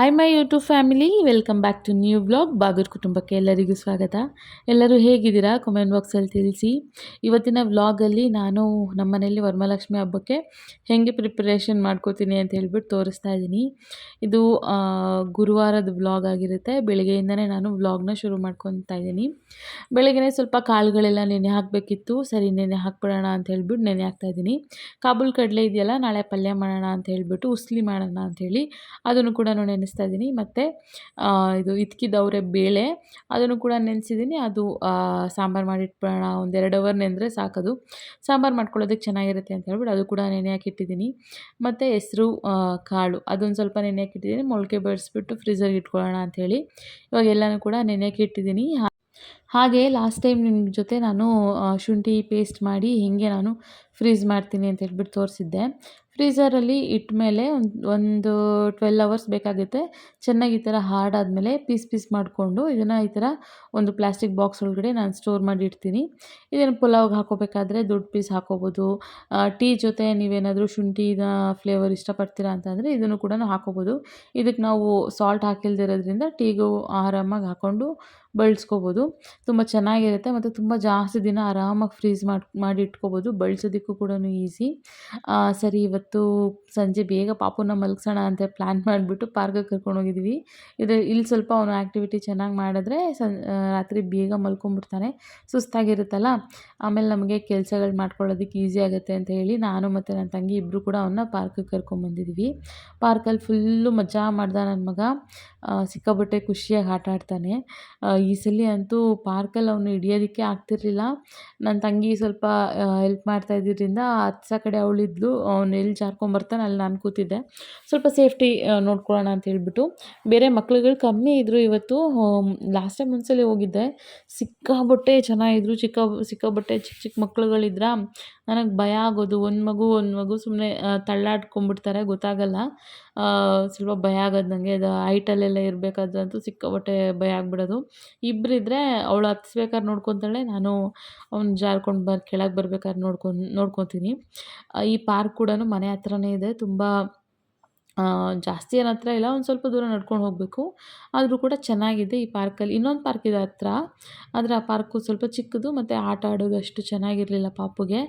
Hi my YouTube family welcome back to new blog ಬಾಗರ್ ಕುಟುಂಬಕ್ಕೆ ಎಲ್ಲರಿಗೂ ಸ್ವಾಗತ. ಎಲ್ಲರೂ ಹೇಗಿದ್ದೀರಾ? ಕಮೆಂಟ್ ಬಾಕ್ಸಲ್ಲಿ ತಿಳಿಸಿ. ಇವತ್ತಿನ ವ್ಲಾಗಲ್ಲಿ ನಾನು ನಮ್ಮ ಮನೆಯಲ್ಲಿ ವರಮಹಾಲಕ್ಷ್ಮಿ ಹಬ್ಬಕ್ಕೆ ಹೇಗೆ ಪ್ರಿಪ್ರೇಷನ್ ಮಾಡ್ಕೋತೀನಿ ಅಂತ ಹೇಳ್ಬಿಟ್ಟು ತೋರಿಸ್ತಾ ಇದ್ದೀನಿ. ಇದು ಗುರುವಾರದ ವ್ಲಾಗ್ ಆಗಿರುತ್ತೆ. ಬೆಳಗ್ಗೆಯಿಂದನೇ ನಾನು ವ್ಲಾಗ್ನ ಶುರು ಮಾಡ್ಕೊತಾ ಇದ್ದೀನಿ. ಬೆಳಗ್ಗೆನೇ ಸ್ವಲ್ಪ ಕಾಳುಗಳೆಲ್ಲ ನೆನೆ ಹಾಕಬೇಕಿತ್ತು. ಸರಿ, ನೆನೆ ಹಾಕ್ಬಿಡೋಣ ಅಂತ ಹೇಳ್ಬಿಟ್ಟು ನೆನೆ ಹಾಕ್ತಾ ಇದ್ದೀನಿ. ಕಾಬೂಲ್ ಕಡಲೆ ಇದೆಯಲ್ಲ, ನಾಳೆ ಪಲ್ಯ ಮಾಡೋಣ ಅಂತ ಹೇಳ್ಬಿಟ್ಟು, ಉಸ್ಲಿ ಮಾಡೋಣ ಅಂಥೇಳಿ ಅದನ್ನು ಕೂಡ ನೆನೆಸ್ತಾ ಇದ್ದೀನಿ. ಮತ್ತು ಇದು ಇತ್ಕಿದವರೆ ಬೇಳೆ, ಅದನ್ನು ಕೂಡ ನೆನೆಸಿದ್ದೀನಿ. ಅದು ಸಾಂಬಾರು ಮಾಡಿಟ್ಬಿಡೋಣ ಒಂದು ಎರಡು ಅವರ್ ನೆಂದರೆ ಸಾಕದು. ಸಾಂಬಾರು ಮಾಡ್ಕೊಳ್ಳೋದಕ್ಕೆ ಚೆನ್ನಾಗಿರುತ್ತೆ ಅಂತ ಹೇಳ್ಬಿಟ್ಟು ಅದು ಕೂಡ ನೆನೆ ಹಾಕಿಟ್ಟಿದ್ದೀನಿ. ಮತ್ತು ಹೆಸರು ಕಾಳು, ಅದೊಂದು ಸ್ವಲ್ಪ ನೆನೆ ಹಾಕಿಟ್ಟಿದ್ದೀನಿ. ಮೊಳಕೆ ಬಡಿಸ್ಬಿಟ್ಟು ಫ್ರೀಝರ್ಗೆ ಇಟ್ಕೊಳ್ಳೋಣ ಅಂಥೇಳಿ ಇವಾಗ ಎಲ್ಲನೂ ಕೂಡ ನೆನೆ ಹಾಕಿಟ್ಟಿದ್ದೀನಿ. ಹಾಗೆ ಲಾಸ್ಟ್ ಟೈಮ್ ನಿಮ್ಮ ಜೊತೆ ನಾನು ಶುಂಠಿ ಪೇಸ್ಟ್ ಮಾಡಿ ಹೀಗೆ ನಾನು ಫ್ರೀಜ್ ಮಾಡ್ತೀನಿ ಅಂತ ಹೇಳ್ಬಿಟ್ಟು ತೋರಿಸಿದ್ದೆ. ಫ್ರೀಝರಲ್ಲಿ ಇಟ್ಟ ಮೇಲೆ ಒಂದು ಟ್ವೆಲ್ ಅವರ್ಸ್ ಬೇಕಾಗುತ್ತೆ. ಚೆನ್ನಾಗಿ ಈ ಥರ ಹಾರ್ಡ್ ಆದಮೇಲೆ ಪೀಸ್ ಪೀಸ್ ಮಾಡಿಕೊಂಡು ಇದನ್ನು ಈ ಥರ ಒಂದು ಪ್ಲಾಸ್ಟಿಕ್ ಬಾಕ್ಸ್ ಒಳಗಡೆ ನಾನು ಸ್ಟೋರ್ ಮಾಡಿ ಇಡ್ತೀನಿ. ಇದನ್ನು ಪುಲಾವ್ಗೆ ಹಾಕೋಬೇಕಾದ್ರೆ ದೊಡ್ಡ ಪೀಸ್ ಹಾಕೋಬೋದು. ಟೀ ಜೊತೆ ನೀವೇನಾದರೂ ಶುಂಠಿನ ಫ್ಲೇವರ್ ಇಷ್ಟಪಡ್ತೀರಾ ಅಂತಂದರೆ ಇದನ್ನು ಕೂಡ ಹಾಕೋಬೋದು. ಇದಕ್ಕೆ ನಾವು ಸಾಲ್ಟ್ ಹಾಕಿಲ್ದಿರೋದ್ರಿಂದ ಟೀಗೂ ಆರಾಮಾಗಿ ಹಾಕ್ಕೊಂಡು ಬಳಸ್ಕೋಬೋದು. ತುಂಬ ಚೆನ್ನಾಗಿರುತ್ತೆ ಮತ್ತು ತುಂಬ ಜಾಸ್ತಿ ದಿನ ಆರಾಮಾಗಿ ಫ್ರೀಜ್ ಮಾಡಿ ಮಾಡಿ ಇಟ್ಕೋಬೋದು. ಬಳಸೋದಕ್ಕೂ ಕೂಡ ಈಸಿ ಸರಿ ಇವತ್ತು ಸಂಜೆ ಬೇಗ ಪಾಪುನ ಮಲಗ್ಸೋಣ ಅಂತ ಪ್ಲ್ಯಾನ್ ಮಾಡಿಬಿಟ್ಟು ಪಾರ್ಕಿಗೆ ಕರ್ಕೊಂಡೋಗಿದ್ವಿ ಇದು ಇಲ್ಲಿ ಸ್ವಲ್ಪ ಅವನು ಆ್ಯಕ್ಟಿವಿಟಿ ಚೆನ್ನಾಗಿ ಮಾಡಿದ್ರೆ ಸಂ ರಾತ್ರಿ ಬೇಗ ಮಲ್ಕೊಂಡ್ಬಿಡ್ತಾನೆ. ಸುಸ್ತಾಗಿರುತ್ತಲ್ಲ? ಆಮೇಲೆ ನಮಗೆ ಕೆಲಸಗಳು ಮಾಡ್ಕೊಳ್ಳೋದಕ್ಕೆ ಈಸಿ ಆಗುತ್ತೆ ಅಂತ ಹೇಳಿ ನಾನು ಮತ್ತು ನನ್ನ ತಂಗಿ ಇಬ್ಬರು ಕೂಡ ಅವನ್ನ ಪಾರ್ಕಿಗೆ ಕರ್ಕೊಂಬಂದಿದ್ವಿ ಪಾರ್ಕಲ್ಲಿ ಫುಲ್ಲು ಮಜಾ ಮಾಡ್ದ ನನ್ನ ಮಗ. ಸಿಕ್ಕಾಬಟ್ಟೆ ಖುಷಿಯಾಗಿ ಆಟ ಆಡ್ತಾನೆ. ಈ ಸಲ ಅಂತೂ ಪಾರ್ಕಲ್ಲಿ ಅವನು ಹಿಡಿಯೋದಕ್ಕೆ ಆಗ್ತಿರ್ಲಿಲ್ಲ. ನನ್ನ ತಂಗಿ ಸ್ವಲ್ಪ ಹೆಲ್ಪ್ ಮಾಡ್ತಾ ಇದ್ದಿದ್ದರಿಂದ ಹತ್ಸ ಕಡೆ ಅವಳಿದ್ಲು. ಅವನು ಎಲ್ಲಿ ಜಾರ್ಕೊಂಬರ್ತಾನೆ, ಅಲ್ಲಿ ನಾನು ಕೂತಿದ್ದೆ. ಸ್ವಲ್ಪ ಸೇಫ್ಟಿ ನೋಡ್ಕೊಳ್ಳೋಣ ಅಂತ ಹೇಳಿಬಿಟ್ಟು. ಬೇರೆ ಮಕ್ಳುಗಳು ಕಮ್ಮಿ ಇದ್ದರು ಇವತ್ತು ಲಾಸ್ಟ್ ಟೈಮ್ ಒಂದ್ಸಲಿ ಹೋಗಿದ್ದೆ. ಸಿಕ್ಕಾಪಟ್ಟೆ ಚೆನ್ನಾಗಿದ್ರು ಚಿಕ್ಕ, ಸಿಕ್ಕಾಪಟ್ಟೆ ಚಿಕ್ಕ ಚಿಕ್ಕ ಮಕ್ಳುಗಳಿದ್ರ. ನನಗೆ ಭಯ ಆಗೋದು. ಒಂದು ಮಗು ಒಂದು ಮಗು ಸುಮ್ಮನೆ ತಳ್ಳಾಡ್ಕೊಂಡ್ಬಿಡ್ತಾರೆ, ಗೊತ್ತಾಗಲ್ಲ. ಸ್ವಲ್ಪ ಭಯ ಆಗೋದು ನನಗೆ ಅದು ಹೈಟಲ್ಲೆಲ್ಲ ಇರಬೇಕಾದ್ರಂತೂ ಸಿಕ್ಕಾಪಟ್ಟೆ ಭಯ ಆಗ್ಬಿಡೋದು. ಇಬ್ಬರಿದ್ರೆ ಅವಳು ಹತ್ಸ್ಬೇಕಾದ್ರೆ ನೋಡ್ಕೊತಾಳೆ, ನಾನು ಅವ್ನು ಜಾರ್ಕೊಂಡು ಬರ್, ಕೆಳಗೆ ಬರ್ಬೇಕಾದ್ರೆ ನೋಡ್ಕೊಂಡು, ನೋಡ್ಕೊತೀನಿ. ಈ ಪಾರ್ಕ್ ಕೂಡ ಮನೆ ಹತ್ರನೇ ಇದೆ. ತುಂಬ ಜಾಸ್ತಿ ಏನು ಹತ್ರ ಇಲ್ಲ. ಒಂದು ಸ್ವಲ್ಪ ದೂರ ನಡ್ಕೊಂಡು ಹೋಗಬೇಕು. ಆದರೂ ಕೂಡ ಚೆನ್ನಾಗಿದೆ ಈ ಪಾರ್ಕಲ್ಲಿ. ಇನ್ನೊಂದು ಪಾರ್ಕ್ ಇದೆ ಹತ್ರ. ಆದರೆ ಆ ಪಾರ್ಕು ಸ್ವಲ್ಪ ಚಿಕ್ಕದು, ಮತ್ತು ಆಟ ಆಡೋದು ಅಷ್ಟು ಚೆನ್ನಾಗಿರಲಿಲ್ಲ ಪಾಪುಗೆ.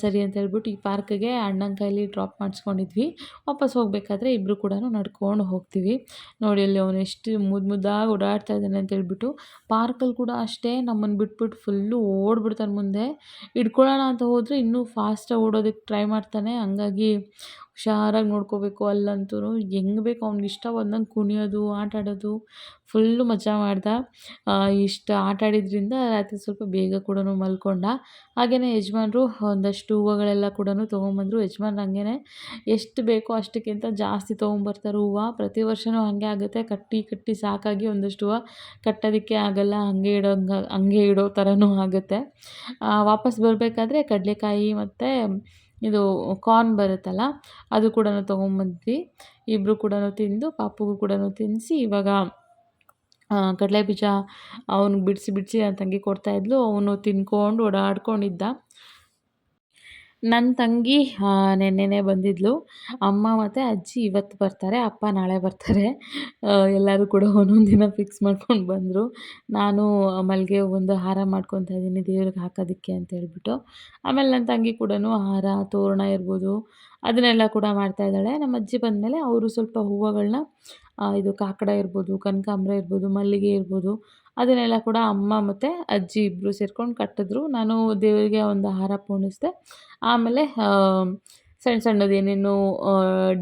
ಸರಿ ಅಂತ ಹೇಳ್ಬಿಟ್ಟು ಈ ಪಾರ್ಕ್ಗೆ ಅಣ್ಣನ ಕೈಲಿ ಡ್ರಾಪ್ ಮಾಡಿಸ್ಕೊಂಡಿದ್ವಿ. ವಾಪಸ್ ಹೋಗಬೇಕಾದ್ರೆ ಇಬ್ಬರು ಕೂಡ ನಡ್ಕೊಂಡು ಹೋಗ್ತೀವಿ. ನೋಡಿ ಅಲ್ಲಿ ಅವನು ಎಷ್ಟು ಮುದ್ದು ಮುದ್ದಾಗಿ ಓಡಾಡ್ತಾ ಇದ್ದಾನೆ ಅಂತ ಹೇಳ್ಬಿಟ್ಟು ಪಾರ್ಕಲ್ಲಿ ಕೂಡ ಅಷ್ಟೇ ನಮ್ಮನ್ನು ಬಿಟ್ಬಿಟ್ಟು ಫುಲ್ಲು ಓಡ್ಬಿಡ್ತಾನೆ ಮುಂದೆ. ಹಿಡ್ಕೊಳ್ಳೋಣ ಅಂತ ಹೋದರೆ ಇನ್ನೂ ಫಾಸ್ಟಾಗಿ ಓಡೋದಕ್ಕೆ ಟ್ರೈ ಮಾಡ್ತಾನೆ. ಹಂಗಾಗಿ ಹುಷಾರಾಗಿ ನೋಡ್ಕೋಬೇಕು ಅಲ್ಲಂತೂ. ಹೆಂಗೆ ಬೇಕು ಅವ್ನಿಗೆ ಇಷ್ಟ ಬಂದಂಗೆ ಕುಣಿಯೋದು ಆಟ ಆಡೋದು ಫುಲ್ಲು ಮಜಾ ಮಾಡ್ದ. ಇಷ್ಟು ಆಟ ಆಡಿದ್ರಿಂದ ರಾತ್ರಿ ಸ್ವಲ್ಪ ಬೇಗ ಕೂಡ ಮಲ್ಕೊಂಡ. ಹಾಗೆಯೇ ಯಜಮಾನ್ರು ಒಂದಷ್ಟು ಹೂವುಗಳೆಲ್ಲ ಕೂಡ ತೊಗೊಂಬಂದರು. ಯಜಮಾನ್ರು ಹಂಗೇ ಎಷ್ಟು ಬೇಕೋ ಅಷ್ಟಕ್ಕಿಂತ ಜಾಸ್ತಿ ತೊಗೊಂಬರ್ತಾರೆ ಹೂವು. ಪ್ರತಿ ವರ್ಷವೂ ಹಾಗೆ ಆಗುತ್ತೆ. ಕಟ್ಟಿ ಕಟ್ಟಿ ಸಾಕಾಗಿ ಒಂದಷ್ಟು ಹೂವು ಕಟ್ಟೋದಕ್ಕೆ ಆಗಲ್ಲ. ಹಾಗೆ ಇಡೋ ಹಂಗೆ ಇಡೋ ಥರನೂ ಆಗುತ್ತೆ. ವಾಪಸ್ ಬರಬೇಕಾದ್ರೆ ಕಡಲೆಕಾಯಿ ಮತ್ತು ಇದು ಕಾರ್ನ್ ಬರುತ್ತಲ್ಲ, ಅದು ಕೂಡ ತೊಗೊಂಬಂದ್ವಿ. ಇಬ್ಬರು ಕೂಡ ತಿಂದು, ಪಾಪುಗೂ ಕೂಡ ತಿನ್ನಿಸಿ ಇವಾಗ ಕಡಲೆ ಬೀಜ ಅವ್ನಿಗೆ ಬಿಡಿಸಿ ಬಿಡಿಸಿ ನನ್ನ ತಂಗಿ ಕೊಡ್ತಾಯಿದ್ಲು ಅವನು ತಿನ್ಕೊಂಡು ಓಡಾಡ್ಕೊಂಡಿದ್ದ. ನನ್ನ ತಂಗಿ ನೆನ್ನೆನೇ ಬಂದಿದ್ಲು. ಅಮ್ಮ ಮತ್ತು ಅಜ್ಜಿ ಇವತ್ತು ಬರ್ತಾರೆ, ಅಪ್ಪ ನಾಳೆ ಬರ್ತಾರೆ. ಎಲ್ಲರೂ ಕೂಡ ಒಂದೊಂದು ದಿನ ಫಿಕ್ಸ್ ಮಾಡ್ಕೊಂಡು ಬಂದರು. ನಾನು ಮಲ್ಲಿಗೆ ಒಂದು ಹಾರ ಮಾಡ್ಕೊತಾ ಇದ್ದೀನಿ, ದೇವ್ರಿಗೆ ಹಾಕೋದಕ್ಕೆ ಅಂತ ಹೇಳ್ಬಿಟ್ಟು. ಆಮೇಲೆ ನನ್ನ ತಂಗಿ ಕೂಡ ಹಾರ ತೋರಣ ಇರ್ಬೋದು. ಅದನ್ನೆಲ್ಲ ಕೂಡ ಮಾಡ್ತಾ ಇದ್ದಾಳೆ. ನಮ್ಮ ಅಜ್ಜಿ ಬಂದಮೇಲೆ ಅವರು ಸ್ವಲ್ಪ ಹೂವುಗಳನ್ನ ಇದು ಕಾಕಡ ಇರ್ಬೋದು, ಕನಕಾಂಬ್ರ ಇರ್ಬೋದು, ಮಲ್ಲಿಗೆ ಇರ್ಬೋದು, ಅದನ್ನೆಲ್ಲ ಕೂಡ ಅಮ್ಮ ಮತ್ತು ಅಜ್ಜಿ ಇಬ್ಬರು ಸೇರ್ಕೊಂಡು ಕಟ್ಟಿದ್ರು. ನಾನು ದೇವರಿಗೆ ಒಂದು ಹಾರ ಪೋಣಿಸಿದೆ. ಆಮೇಲೆ ಸಣ್ಣ ಸಣ್ಣದು ಏನೇನು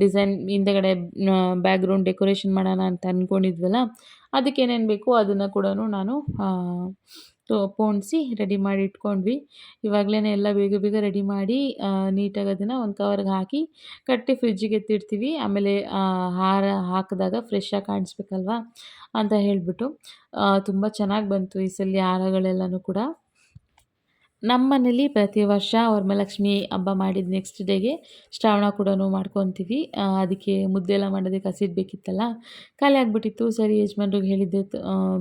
ಡಿಸೈನ್ ಹಿಂದೆಗಡೆ ಬ್ಯಾಕ್ಗ್ರೌಂಡ್ ಡೆಕೋರೇಷನ್ ಮಾಡೋಣ ಅಂತ ಅಂದ್ಕೊಂಡಿದ್ವಲ್ಲ ಅದಕ್ಕೆ ಏನೇನು ಬೇಕು ಅದನ್ನು ಕೂಡ ನಾನು ತೊ ಪೋಣಿಸಿ ರೆಡಿ ಮಾಡಿ ಇಟ್ಕೊಂಡ್ವಿ. ಇವಾಗಲೇ ಎಲ್ಲ ಬೇಗ ಬೇಗ ರೆಡಿ ಮಾಡಿ ನೀಟಾಗಿ ಅದನ್ನು ಒಂದು ಕವರ್ಗೆ ಹಾಕಿ ಕಟ್ಟಿ ಫ್ರಿಜ್ಜಿಗೆ ಎತ್ತಿಡ್ತೀವಿ. ಆಮೇಲೆ ಹಾರ ಹಾಕಿದಾಗ ಫ್ರೆಶ್ಶಾಗಿ ಕಾಣಿಸ್ಬೇಕಲ್ವಾ ಅಂತ ಹೇಳಿಬಿಟ್ಟು ತುಂಬ ಚೆನ್ನಾಗಿ ಬಂತು ಈ ಸಲ ಹಾರಗಳೆಲ್ಲನೂ ಕೂಡ. ನಮ್ಮ ಮನೇಲಿ ಪ್ರತಿ ವರ್ಷ ವರಮಹಾಲಕ್ಷ್ಮಿ ಹಬ್ಬ ಮಾಡಿದ ನೆಕ್ಸ್ಟ್ ಡೇಗೆ ಶ್ರಾವಣ ಕೂಡ ಮಾಡ್ಕೊತೀವಿ. ಅದಕ್ಕೆ ಮುದ್ದೆ ಎಲ್ಲ ಮಾಡೋದಕ್ಕೆ ಹಸಿಟ್ಟು ಬೇಕಿತ್ತಲ್ಲ ಖಾಲಿ ಆಗಿಬಿಟ್ಟಿತ್ತು. ಸರಿ ಯಜಮಾನ್ರಿಗೆ ಹೇಳಿದ್ದೆ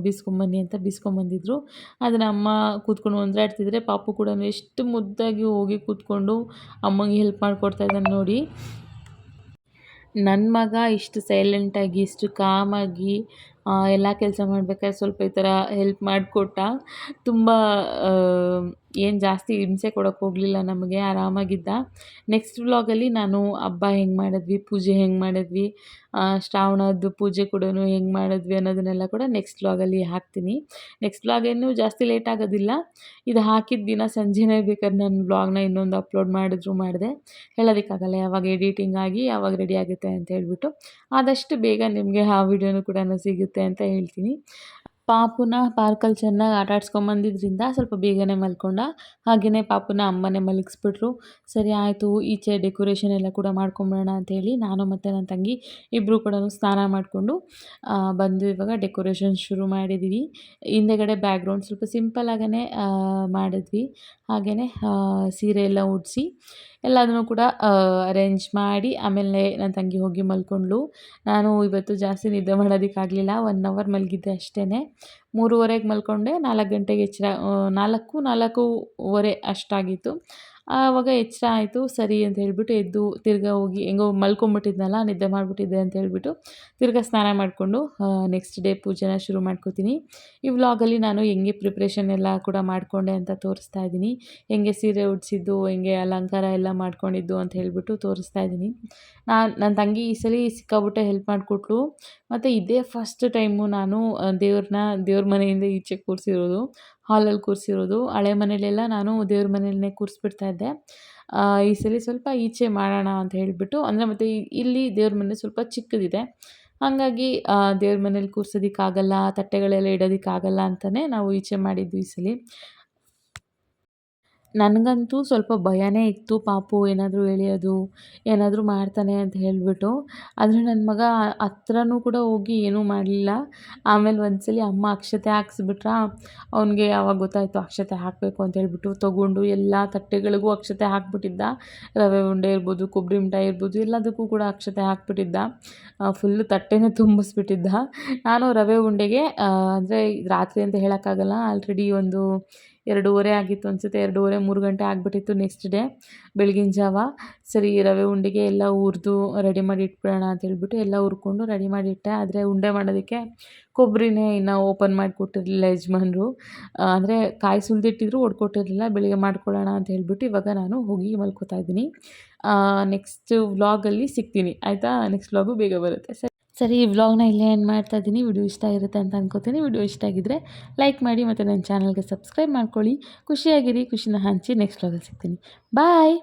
ಬೀಸ್ಕೊಂಬನ್ನಿ ಅಂತ ಬೀಸ್ಕೊಂಬಂದಿದ್ರು ಅದನ್ನು ಅಮ್ಮ ಕೂತ್ಕೊಂಡು ಒಂದ್ರಾಡ್ತಿದ್ರೆ ಪಾಪು ಕೂಡ ಎಷ್ಟು ಮುದ್ದಾಗಿ ಹೋಗಿ ಕೂತ್ಕೊಂಡು ಅಮ್ಮಂಗೆ ಹೆಲ್ಪ್ ಇದ್ದಾನೆ ನೋಡಿ. ನನ್ನ ಮಗ ಇಷ್ಟು ಸೈಲೆಂಟಾಗಿ ಇಷ್ಟು ಕಾಮಾಗಿ ಎಲ್ಲ ಕೆಲಸ ಮಾಡಬೇಕಾದ್ರೆ ಸ್ವಲ್ಪ ಈ ಥರ ಹೆಲ್ಪ್ ಮಾಡಿಕೊಟ್ಟ, ತುಂಬ ಏನು ಜಾಸ್ತಿ ಹಿಂಸೆ ಕೊಡೋಕ್ಕೆ ಹೋಗಲಿಲ್ಲ ನಮಗೆ, ಆರಾಮಾಗಿದ್ದ. ನೆಕ್ಸ್ಟ್ ವ್ಲಾಗಲ್ಲಿ ನಾನು ಹಬ್ಬ ಹೆಂಗೆ ಮಾಡಿದ್ವಿ, ಪೂಜೆ ಹೆಂಗೆ ಮಾಡಿದ್ವಿ ಶ್ರಾವಣದ್ದು ಪೂಜೆ ಕೂಡ ಹೆಂಗೆ ಮಾಡಿದ್ವಿ ಅನ್ನೋದನ್ನೆಲ್ಲ ಕೂಡ ನೆಕ್ಸ್ಟ್ ವ್ಲಾಗಲ್ಲಿ ಹಾಕ್ತೀನಿ. ನೆಕ್ಸ್ಟ್ ವ್ಲಾಗ್ ಏನು ಜಾಸ್ತಿ ಲೇಟ್ ಆಗೋದಿಲ್ಲ. ಇದು ಹಾಕಿದ ದಿನ ಸಂಜೆನೇ ಬೇಕಾದ್ರೆ ನಾನು ವ್ಲಾಗ್ನ ಇನ್ನೊಂದು ಅಪ್ಲೋಡ್ ಮಾಡಿದ್ರು ಮಾಡಿದೆ. ಹೇಳೋದಕ್ಕಾಗಲ್ಲ, ಯಾವಾಗ ಎಡಿಟಿಂಗ್ ಆಗಿ ಯಾವಾಗ ರೆಡಿ ಆಗುತ್ತೆ ಅಂತ ಹೇಳ್ಬಿಟ್ಟು. ಆದಷ್ಟು ಬೇಗ ನಿಮಗೆ ಆ ವಿಡಿಯೋನೂ ಕೂಡ ಸಿಗುತ್ತೆ ಅಂತ ಹೇಳ್ತೀನಿ. ಪಾಪುನ ಪಾರ್ಕಲ್ಲಿ ಚೆನ್ನಾಗಿ ಆಟ ಆಡ್ಸ್ಕೊಂಬಂದಿದ್ರಿಂದ ಸ್ವಲ್ಪ ಬೇಗನೆ ಮಲ್ಕೊಂಡ. ಹಾಗೆಯೇ ಪಾಪುನ ಅಮ್ಮನೇ ಮಲಗಿಸ್ಬಿಟ್ರು. ಸರಿ ಆಯಿತು, ಈಚೆ ಡೆಕೋರೇಷನ್ ಎಲ್ಲ ಕೂಡ ಮಾಡ್ಕೊಂಬಿಡೋಣ ಅಂತೇಳಿ ನಾನು ಮತ್ತು ನನ್ನ ತಂಗಿ ಇಬ್ಬರು ಕೂಡ ಸ್ನಾನ ಮಾಡಿಕೊಂಡು ಬಂದು ಇವಾಗ ಡೆಕೋರೇಷನ್ ಶುರು ಮಾಡಿದ್ದೀವಿ ಹಿಂದೆಗಡೆ ಬ್ಯಾಕ್ಗ್ರೌಂಡ್ ಸ್ವಲ್ಪ ಸಿಂಪಲ್ ಆಗೇ ಮಾಡಿದ್ವಿ. ಹಾಗೆಯೇ ಸೀರೆ ಎಲ್ಲ ಉಡಿಸಿ ಎಲ್ಲದನ್ನು ಕೂಡ ಅರೇಂಜ್ ಮಾಡಿ ಆಮೇಲೆ ನನ್ನ ತಂಗಿ ಹೋಗಿ ಮಲ್ಕೊಂಡ್ಳು. ನಾನು ಇವತ್ತು ಜಾಸ್ತಿ ನಿದ್ದೆ ಮಾಡೋದಕ್ಕಾಗಲಿಲ್ಲ ಒನ್ ಅವರ್ ಮಲಗಿದ್ದೆ ಅಷ್ಟೇ ಮೂರುವರೆಗೆ ಮಲ್ಕೊಂಡೆ, ನಾಲ್ಕು ಗಂಟೆಗೆ ಎಚ್ಚರ ನಾಲ್ಕು, ನಾಲ್ಕೂವರೆ ಅಷ್ಟಾಗಿತ್ತು. ಆವಾಗ ಎಚ್ಚರ ಆಯಿತು, ಸರಿ ಅಂತ ಹೇಳಿಬಿಟ್ಟು ಎದ್ದು ತಿರ್ಗಾ ಹೋಗಿ ಹೆಂಗೋ ಮಲ್ಕೊಂಬಿಟ್ಟಿದ್ನಲ್ಲ, ನಿದ್ದೆ ಮಾಡಿಬಿಟ್ಟಿದ್ದೆ ಅಂತ ಹೇಳಿಬಿಟ್ಟು ತಿರ್ಗಾ ಸ್ನಾನ ಮಾಡಿಕೊಂಡು ನೆಕ್ಸ್ಟ್ ಡೇ ಪೂಜೆನ ಶುರು ಮಾಡ್ಕೋತೀನಿ. ಈ ವ್ಲಾಗಲ್ಲಿ ನಾನು ಹೆಂಗೆ ಪ್ರಿಪ್ರೇಷನ್ ಎಲ್ಲ ಕೂಡ ಮಾಡಿಕೊಂಡೆ ಅಂತ ತೋರಿಸ್ತಾ ಇದ್ದೀನಿ. ಹೆಂಗೆ ಸೀರೆ ಉಡಿಸಿದ್ದು, ಹೆಂಗೆ ಅಲಂಕಾರ ಎಲ್ಲ ಮಾಡ್ಕೊಂಡಿದ್ದು ಅಂತ ಹೇಳಿಬಿಟ್ಟು ತೋರಿಸ್ತಾ ಇದ್ದೀನಿ. ನಾನು ನನ್ನ ತಂಗಿ ಈ ಸಲ ಸಿಕ್ಕಾಬಿಟ್ಟೆ ಹೆಲ್ಪ್ ಮಾಡಿಕೊಟ್ಲು. ಮತ್ತು ಇದೇ ಫಸ್ಟ್ ಟೈಮು ನಾನು ದೇವ್ರನ್ನ, ದೇವ್ರ ಮನೆಯಿಂದ ಈಚೆ ಕೂರಿಸಿರೋದು. ಹಾಲಲ್ಲಿ ಕೂರಿಸಿರೋದು. ಹಳೆ ಮನೇಲೆಲ್ಲ ನಾನು ದೇವ್ರ ಮನೆಯಲ್ಲೇ ಕೂರಿಸ್ಬಿಡ್ತಾಯಿದ್ದೆ ಈ ಸಲ ಸ್ವಲ್ಪ ಈಚೆ ಮಾಡೋಣ ಅಂತ ಹೇಳಿಬಿಟ್ಟು, ಅಂದರೆ ಮತ್ತು ಇಲ್ಲಿ ದೇವ್ರ ಮನೆ ಸ್ವಲ್ಪ ಚಿಕ್ಕದಿದೆ. ಹಾಗಾಗಿ ದೇವ್ರ ಮನೇಲಿ ಕೂರ್ಸೋದಕ್ಕಾಗಲ್ಲ, ತಟ್ಟೆಗಳೆಲ್ಲ ಇಡೋದಕ್ಕಾಗಲ್ಲ ಅಂತಲೇ ನಾವು ಈಚೆ ಮಾಡಿದ್ದು ಈ ಸಲ. ನನಗಂತೂ ಸ್ವಲ್ಪ ಭಯನೇ ಇತ್ತು. ಪಾಪು, ಏನಾದರೂ ಎಳೆಯೋದು, ಏನಾದರೂ ಮಾಡ್ತಾನೆ ಅಂತ ಹೇಳಿಬಿಟ್ಟು. ಆದರೆ ನನ್ನ ಮಗ ಹತ್ರನೂ ಕೂಡ ಹೋಗಿ ಏನೂ ಮಾಡಲಿಲ್ಲ. ಆಮೇಲೆ ಒಂದು ಸಲ ಅಮ್ಮ ಅಕ್ಷತೆ ಹಾಕ್ಸ್ಬಿಟ್ರಾ? ಅವನಿಗೆ ಯಾವಾಗ ಗೊತ್ತಾಯಿತು ಅಕ್ಷತೆ ಹಾಕಬೇಕು ಅಂತ ಹೇಳಿಬಿಟ್ಟು ತೊಗೊಂಡು ಎಲ್ಲ ತಟ್ಟೆಗಳಿಗೂ ಅಕ್ಷತೆ ಹಾಕ್ಬಿಟ್ಟಿದ್ದ. ರವೆ ಉಂಡೆ ಇರ್ಬೋದು ಕೊಬ್ಬರಿ ಮಿಠಾಯಿ ಇರ್ಬೋದು, ಎಲ್ಲದಕ್ಕೂ ಕೂಡ ಅಕ್ಷತೆ ಹಾಕ್ಬಿಟ್ಟಿದ್ದ. ಫುಲ್ಲು ತಟ್ಟೆನೇ ತುಂಬಿಸ್ಬಿಟ್ಟಿದ್ದ. ನಾನು ರವೆ ಉಂಡೆಗೆ ಅಂದರೆ ರಾತ್ರಿ ಅಂತ ಹೇಳೋಕ್ಕಾಗಲ್ಲ ಆಲ್ರೆಡಿ ಒಂದು ಎರಡೂವರೆ ಆಗಿತ್ತು ಅನಿಸುತ್ತೆ, ಎರಡೂವರೆ ಮೂರು ಗಂಟೆ ಆಗಿಬಿಟ್ಟಿತ್ತು ನೆಕ್ಸ್ಟ್ ಡೇ ಬೆಳಗಿನ ಜಾವ. ಸರಿ, ರವೆ ಉಂಡೆಗೆ ಎಲ್ಲ ಹುರಿದು ರೆಡಿ ಮಾಡಿ ಇಟ್ಬಿಡೋಣ ಅಂತ ಹೇಳ್ಬಿಟ್ಟು ಎಲ್ಲ ಹುರ್ಕೊಂಡು ರೆಡಿ ಮಾಡಿ ಇಟ್ಟೆ. ಆದರೆ ಉಂಡೆ ಮಾಡೋದಕ್ಕೆ ಕೊಬ್ಬರಿನೇ ಇನ್ನು ಓಪನ್ ಮಾಡಿಕೊಟ್ಟಿರಲಿಲ್ಲ ಯಜಮಾನ್ರು. ಅಂದರೆ ಕಾಯಿ ಸುಲ್ದಿಟ್ಟಿದ್ರು, ಒಡ್ಕೊಟ್ಟಿರಲಿಲ್ಲ, ಬೆಳಿಗ್ಗೆ ಮಾಡ್ಕೊಳ್ಳೋಣ ಅಂತ ಹೇಳ್ಬಿಟ್ಟು ಇವಾಗ ನಾನು ಹೋಗಿ ಮಲ್ಕೋತಾ ಇದ್ದೀನಿ. ನೆಕ್ಸ್ಟ್ ವ್ಲಾಗಲ್ಲಿ ಸಿಗ್ತೀನಿ. ಆಯಿತಾ? ನೆಕ್ಸ್ಟ್ ವ್ಲಾಗು ಬೇಗ ಬರುತ್ತೆ. ಸರಿ. ಸರಿ, ಈ ವ್ಲಾಗ್ನ ಇಲ್ಲೇ ಏನು ಮಾಡ್ತಾ ಇದ್ದೀನಿ. ವಿಡಿಯೋ ಇಷ್ಟ ಆಗಿರುತ್ತೆ ಅಂತ ಅನ್ಕೋತೀನಿ. ವಿಡಿಯೋ ಇಷ್ಟ ಆಗಿದ್ದರೆ ಲೈಕ್ ಮಾಡಿ ಮತ್ತು ನನ್ನ ಚಾನಲ್ಗೆ ಸಬ್ಸ್ಕ್ರೈಬ್ ಮಾಡ್ಕೊಳ್ಳಿ. ಖುಷಿಯಾಗಿರಿ, ಖುಷಿನ ಹಂಚಿ ನೆಕ್ಸ್ಟ್ ವ್ಲಾಗಲ್ಲಿ ಸಿಗ್ತೀನಿ. ಬಾಯ್